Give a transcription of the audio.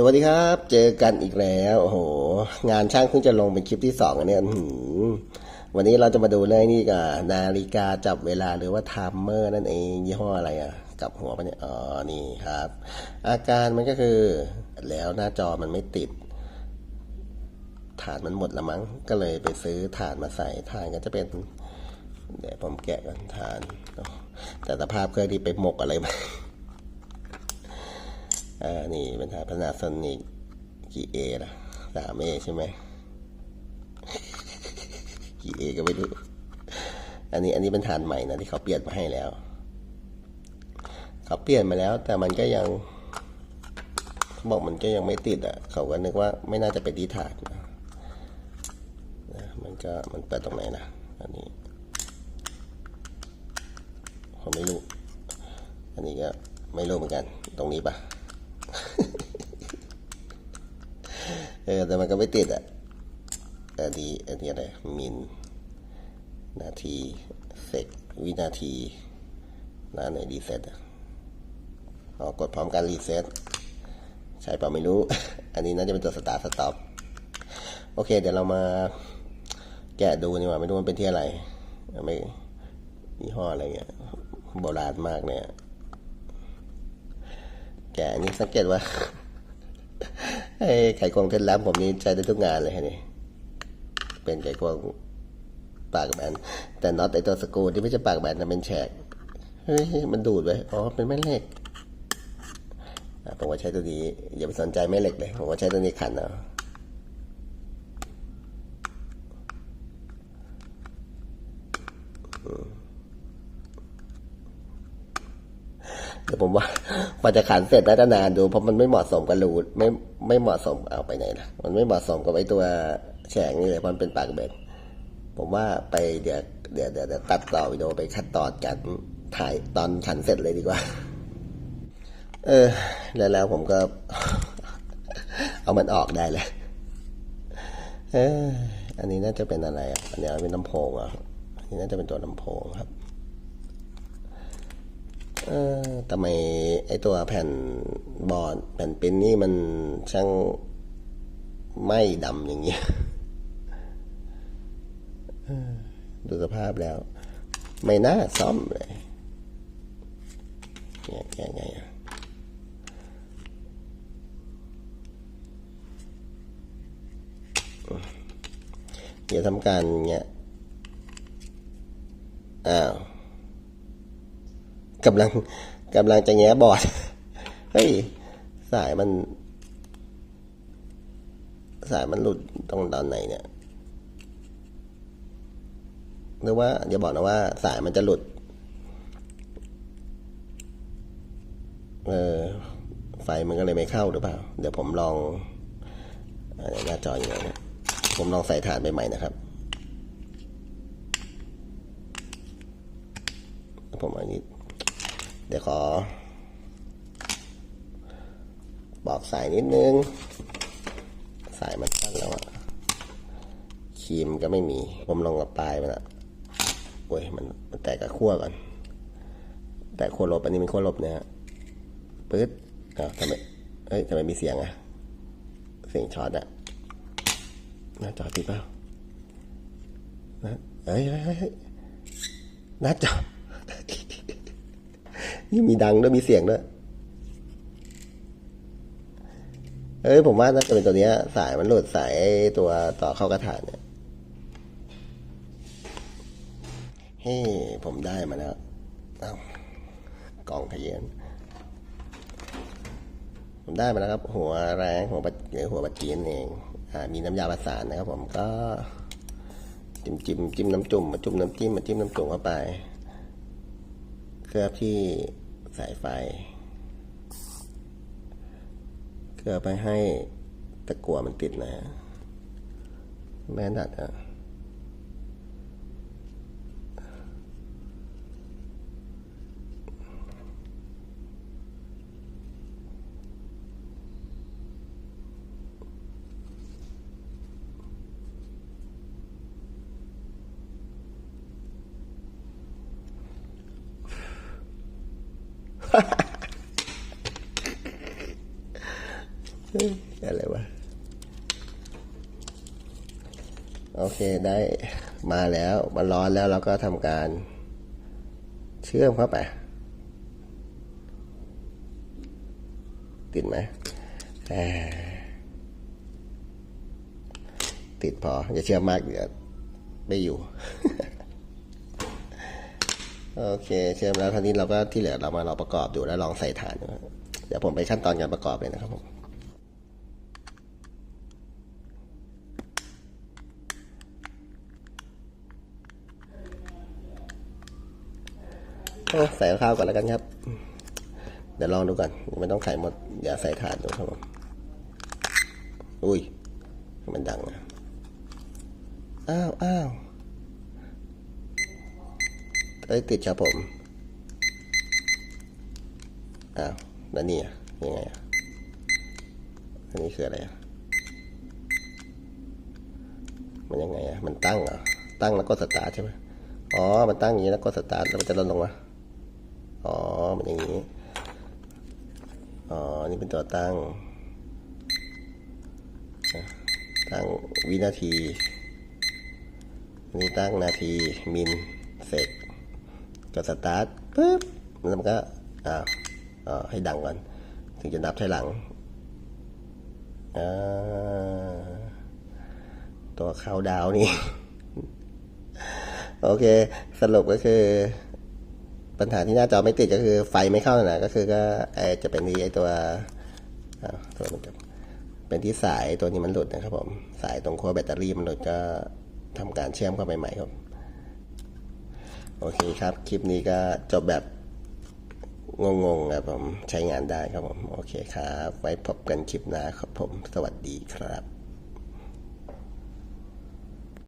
สวัสดีครับ เจอกันอีกแล้วโอ้โห งานช่างเพิ่งจะลงเป็นคลิปที่สองอันเนี่ยวันนี้เราจะมาดูเรื่องนี้กับนาฬิกาจับเวลาหรือว่าไทม์เมอร์นั่นเองยี่ห้ออะไรอะกับหัวปะเนี่ยอ๋อนี่ครับ อาการมันก็คือ แล้วหน้าจอมันไม่ติด ฐานมันหมดละมั้ง ก็เลยไปซื้อฐานมาใส่ฐานก็จะเป็น เดี๋ยวผมแกะกันฐาน แต่สภาพเครื่องที่ไปหมกอะไรมา อ่านี่เป็นฐานพนาโซนิกกี่เอล่ะสามเอใช่ไหมกี่เอก็ไม่รู้อันนี้อันนี้เป็นฐานใหม่นะที่เขาเปลี่ยนมาให้แล้ว เขาเปลี่ยนมาแล้ว แต่มันก็ยังเขาบอกมันก็ยังไม่ติดอะ เขาก็นึกว่าไม่น่าจะเป็นที่ฐานนะมันก็มันเปิดตรงไหนนะอันนี้ผมไม่รู้ อันนี้ก็ไม่รู้เหมือนกัน ตรงนี้ปะ เออแต่มันก็ไม่ติดอะอันนี้อันนี้อะไรมิลนาทีเซกวินาทีแล้วอันไหนรีเซ็ตอะออกดพร้อมกันรีเซ็ตใช่เปล่าไม่รู้ อันนี้น่าจะเป็นตัวสตาร์สต็อปโอเค เดี๋ยวเรามาแกะดูนี่ว่าไม่รู้มันเป็นที่อะไรไม่ยี่ห้ออะไรเงี้ยโบราณมากเนี่ย แกะอันนี้สังเกตว่าไอ้ไขควงเทนลับผมนี่ใช้ได้ทุกงานเลยฮะนี่เป็นไขควงปากแบนแต่น็อตไอตัวสกูที่ไม่ใช่ปากแบนนะเป็นแฉกเฮ้ยมันดูดไว้อ๋อเป็นแม่เหล็กอะผมว่าใช้ตัวนี้อย่าไปสนใจแม่เหล็กเลยผมว่าใช้ตัวนี้ขันเอา เดี๋ยวผมว่าพอจะขันเสร็จน่าจะนานดูเพราะมันไม่เหมาะสมกับรูดไม่ไม่เหมาะสมเอาไปไหนนะมันไม่เหมาะสมกับไอตัวแฉงนี่เลยมันเป็นปากเบ็ดผมว่าไปเดี๋ยวเดี๋ยวเดี๋ยวเดี๋ยวตัดต่อวิดีโอไปคัดตอนกันถ่ายตอนขันเสร็จเลยดีกว่า เออ แล้วแล้วผมก็ เอามันออกได้เลยเอออันนี้น่าจะเป็นอะไรอะอันนี้เป็นลำโพงอะอันนี้น่าจะเป็นตัวลำโพงครับ เออทำไมไอตัวแผ่นบอร์ดแผ่นปิ้นนี่มันช่างไม้ดำอย่างเงี้ยดูสภาพแล้ว ไม่น่าซ่อมเลยเนี่ยแกไงอะเดี๋ยวทำการเงี้ย อ้าว กำลังกำลังจะแง้บอร์ดเฮ้ยสายมัน สายมันหลุดตรงตอนไหนเนี่ยหรือว่าอย่าบอกนะว่าสายมันจะหลุด เออไฟมันก็เลยไม่เข้าหรือเปล่า เดี๋ยวผมลองหน้าจออย่างเงี้ยผมลองใส่ฐานใหม่ๆนะครับ ผมอันนี้ เดี๋ยวขอ บอกสายนิดนึง สายมันสั้นแล้วอะครีมก็ไม่มี ผมลองกับปลายมันอะโอ้ยมันมันแตกกับขั้วก่อน แต่ขั้วลบอันนี้เป็นขั้วลบเนี่ยฮะปึ๊ดอ้าวทำไมเอ้ยทำไมมีเสียงอะเสียงช็อตอะหน้าจอติดเปล่านะเฮ้ยเฮ้ยเฮ้ยเฮ้ยหน้าจอ นี่มีดังด้วยมีเสียงด้วยเอ้ยผมว่าน่าจะเป็นตัวเนี้ย สายมันหลุดสายตัวต่อเข้ากระถางเนี่ยเฮ้ผมได้มาแล้วเอ้ากล่องขยนผมได้มาแล้วครับ หัวแรงหัวปัดหัวปัดจีนเองอ่ามีน้ำยาประสานนะครับ ผมก็ จิ้มจิ้มจิ้มน้ำจุ่มมาจุ่มน้ำจิ้มมาจิ้มน้ำจุ่มเข้าไป เคลือบที่สายไฟ เคลือบไปให้ตะกั่วมันติดนะแม่ดัดอะ อะไรวะ โอเคได้มาแล้วมันร้อนแล้วเราก็ทำการ เชื่อมเข้าไป ติดไหมติดพอ อย่าเชื่อมมากเดี๋ยวไม่อยู่ โอเคเชื่อมแล้วทีนี้เราก็ที่เหลือเรามาเราประกอบดูแล้วลองใส่ฐาน เดี๋ยวผมไปขั้นตอนการประกอบเลยนะครับผม เอา ใส่ข้าวก่อนแล้วกันครับ เดี๋ยวลองดูก่อนไม่ต้องใส่หมดอย่าใส่ถานดูครับผมอุ้ย มันดังนะอ้าวอ้าวเอ้ยติดครับผม อ้าวแล้วนี่อะยังไงอะอันนี้คืออะไรอะมันยังไงอะ มันตั้งเหรอ ตั้งแล้วก็สตาร์ทใช่ไหมอ๋อ มันตั้งอย่างนี้แล้วก็สตาร์ทแล้วมันจะลดลงมา อ๋อมันอย่างนี้ อ๋อ นี่เป็นตัวตั้ง ตั้งวินาที นี่ตั้งนาทีมิลเสร็จก็สตาร์ทปึ๊บแล้วมันก็อ่าอ่าให้ดังก่อน ถึงจะนับถอยหลังอ่าตัวเข้าดาวนี่ โอเค สรุปก็คือ ปัญหาที่หน้าจอไม่ติดก็คือไฟไม่เข้านะก็คือก็จะเป็นที่ไอตัวตัวเป็นที่สายตัวนี้มันหลุดนะครับผมสายตรงขั้วแบตเตอรี่มันหลุดก็ทำการเชื่อมเข้าไปใหม่ครับ โอเคครับ คลิปนี้ก็จบแบบงงๆครับผมใช้งานได้ครับผม โอเคครับ ไว้พบกันคลิปหน้าครับผม สวัสดีครับ